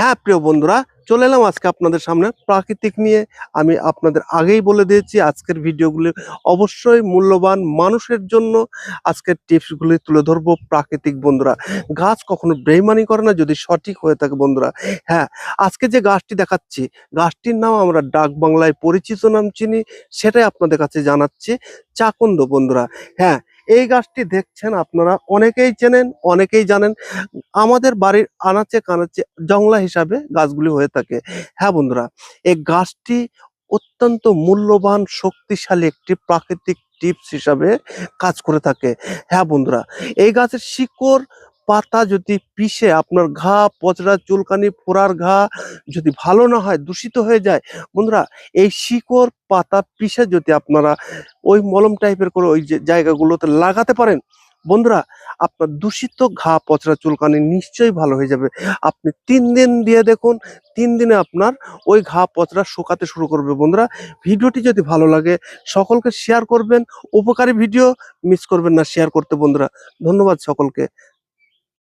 হ্যাঁ প্রিয় বন্ধুরা চলে এলাম আজকে আপনাদের সামনে প্রাকৃতিক নিয়ে। আমি আপনাদের আগেই বলে দিয়েছি, আজকের ভিডিওগুলি অবশ্যই মূল্যবান মানুষের জন্য। আজকের টিপসগুলি তুলে ধরবো প্রাকৃতিক বন্ধুরা। গাছ কখনো বেইমানি করে না, যদি সঠিক হয়ে থাকে বন্ধুরা। হ্যাঁ আজকে যে গাছটি দেখাচ্ছি, গাছটির নাম আমরা ডাক বাংলায় পরিচিত নাম চিনি, সেটাই আপনাদের কাছে জানাচ্ছি। চাকন্দ বন্ধুরা হ্যাঁ এই গাছটি দেখছেন আপনারা অনেকেই চেনেন, অনেকেই জানেন। আমাদের বাড়ির আনাচে কানাচে জংলা হিসাবে গাছগুলি হয়ে থাকে। হ্যাঁ বন্ধুরা, এই গাছটি অত্যন্ত মূল্যবান, শক্তিশালী একটি প্রাকৃতিক টিপস হিসাবে কাজ করে থাকে। হ্যাঁ বন্ধুরা, এই গাছের শিকড়, পাতা যদি পিষে আপনার ঘা পচড়া চুলকানি, ফোড়ার ঘা যদি ভালো না হয়, দূষিত হয়ে যায়, বন্ধুরা, এই শিকড়, পাতা পিষে যদি আপনারা ওই মলম টাইপের করে ওই জায়গাগুলোতে লাগাতে পারেন, বন্ধুরা আপনার দূষিত ঘা পচরা চুলকানি নিশ্চয়ই ভালো হয়ে যাবে। আপনি তিন দিন দিয়ে দেখুন, তিন দিনে আপনার ওই ঘা পচরা শুকাতে শুরু করবে। বন্ধুরা, ভিডিওটি যদি ভালো লাগে, সকলকে শেয়ার করবেন। উপকারী ভিডিও মিস করবেন না শেয়ার করতে বন্ধুরা। ধন্যবাদ সকলকে।